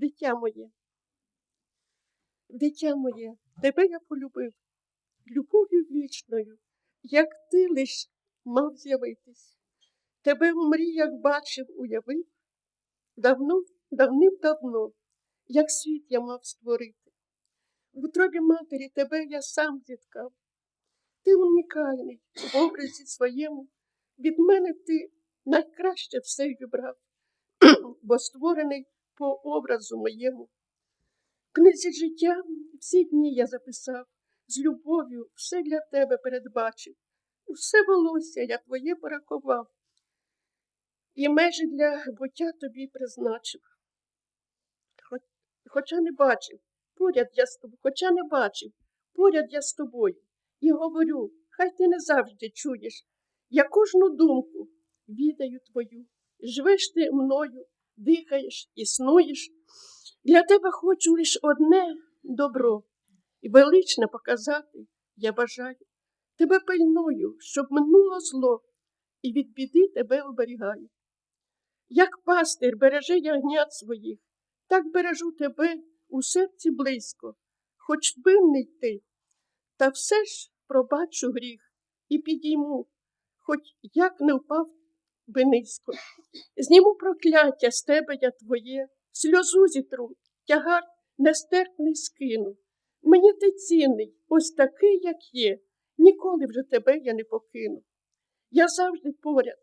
Дитя моє, дитя моє, тебе я полюбив, любов'ю вічною, як ти лиш мав з'явитись. Тебе в мріях бачив, уявив, давно, давним-давно, як світ я мав створити. В утробі матері тебе я сам зіткав. Ти унікальний в образі своєму. Від мене ти найкраще все вибрав, бо створений по образу моєму. В книзі життя всі дні я записав, з любов'ю все для тебе передбачив. Усе волосся я твоє порахував, і межі для буття тобі призначив. Хоча не бачив, поряд я з тобою, хоча не бачив, поряд я з тобою. І говорю, хай ти не завжди чуєш. Я кожну думку відаю твою. Живеш ти мною, дихаєш, існуєш. Для тебе хочу лиш одне добро, і величне показати я бажаю. Тебе пильную, щоб минуло зло, і від біди тебе оберігаю. Як пастир береже ягнят своїх, так бережу тебе у серці близько, хоч винний ти, та все ж пробачу гріх і підійму, хоч як не впав би низько. Зніму прокляття з тебе я твоє, сльозу зітру, тягар нестерпний скину. Мені ти цінний, ось такий, як є, ніколи вже тебе я не покину. Я завжди поряд,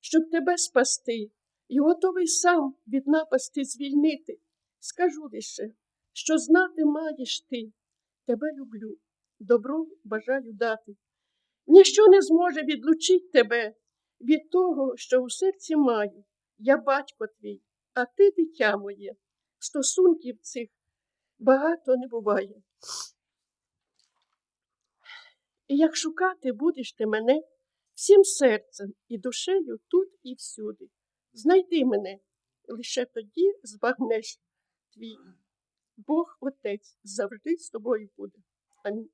щоб тебе спасти, і готовий сам від напасти звільнити. Скажу лише, що знати маєш ти, тебе люблю, добро бажаю дати. Ніщо не зможе відлучить тебе від того, що у серці маю. Я батько твій, а ти дитя моє. Стосунків цих багато не буває. І як шукати будеш ти мене всім серцем і душею тут і всюди. Знайди мене, лише тоді збагнеш твій Бог Отець завжди з тобою буде. Амінь.